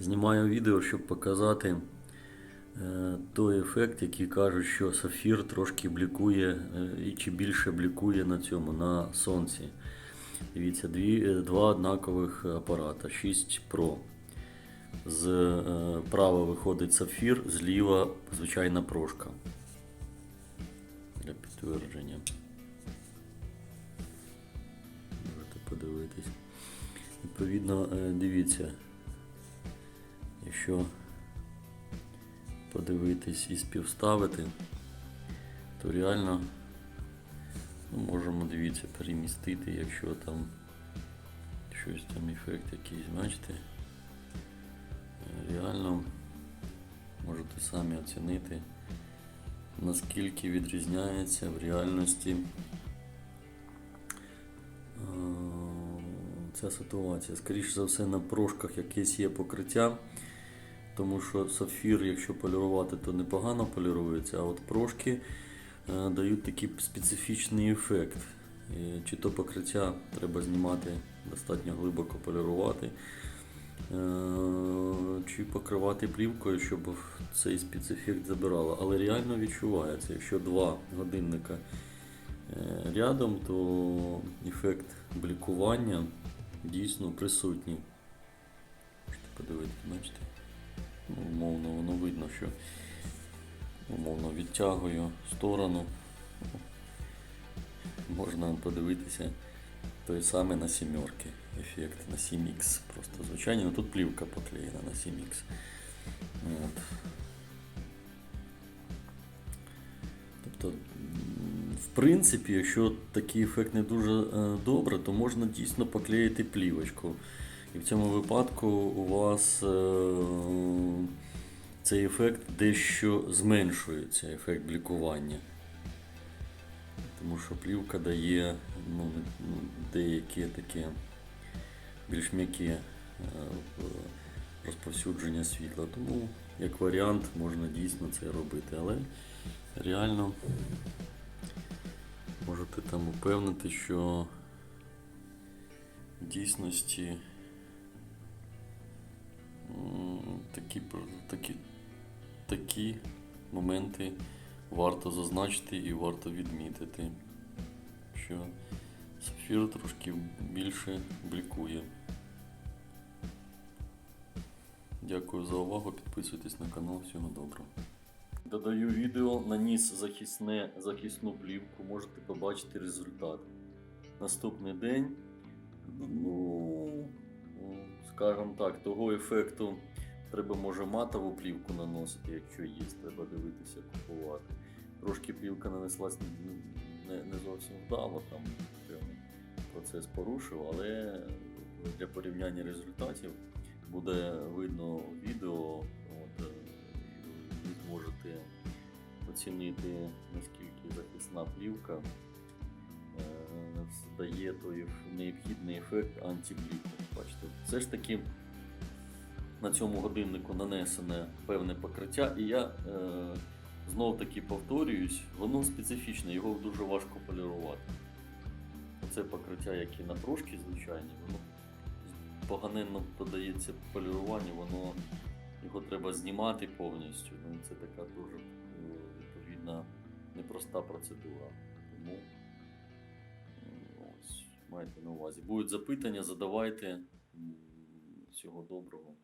Знімаю відео, щоб показати е, той ефект, який кажуть, що сафір трошки блікує е, і чи більше блікує на цьому, на сонці. Дивіться, дві, е, два однакових апарата 6 Pro. З права виходить сафір, зліва звичайна прошка. Для підтвердження. Можете подивитись. Відповідно, дивіться, якщо подивитись і співставити, то реально ну, можемо, дивіться, перемістити, якщо там щось там ефект якийсь, бачите. Реально можете самі оцінити, наскільки відрізняється в реальності е, ця ситуація. Скоріше за все, на прошках якесь є покриття, тому що сапфір, якщо полірувати, то непогано полірується, а от прошки е, дають такий специфічний ефект. Чи то покриття треба знімати достатньо глибоко полірувати, е, чи покривати плівкою, щоб цей спецефект забирало. Але реально відчувається, якщо два годинника е, рядом, то ефект блікування дійсно присутній. Можете подивитися, бачите? Ну, умовно, воно видно, що умовно відтягую сторону. Можна подивитися той самий на сімерки. Ефект на 7X. Просто звичайно, ну, тут плівка поклеєна на 7X. От. Тобто, в принципі, якщо такий ефект не дуже е, добре, то можна дійсно поклеїти плівочку. І в цьому випадку у вас е, цей ефект дещо зменшується, ефект блікування. Тому що плівка дає ну, ну, деякі такі більш м'які е, розповсюдження світла. Тому як варіант можна дійсно це робити. Але реально можете там упевнити, що в дійсності такі, такі, такі моменти варто зазначити і варто відмітити, що сапфір трошки більше блікує. Дякую за увагу, підписуйтесь на канал, всього доброго. Додаю відео, наніс захисне, захисну плівку, можете побачити результат. Наступний день, ну, скажімо так, того ефекту треба може матову плівку наносити, якщо є, треба дивитися, купувати. Трошки плівка нанеслась не, не зовсім вдало, там певний процес порушив, але для порівняння результатів буде видно відео, от, е, ви зможете оцінити, наскільки захисна плівка е, дає той необхідний ефект антибліку. Бачите, все ж таки на цьому годиннику нанесене певне покриття, і я е, знов таки повторююсь, воно специфічне, його дуже важко полірувати. Оце покриття, яке на трошки звичайні, воно поганенно подається поліруванню, воно його треба знімати повністю. Ну, це така дуже е, відповідна непроста процедура. Тому ось, майте на увазі. Будуть запитання, задавайте. Всього доброго.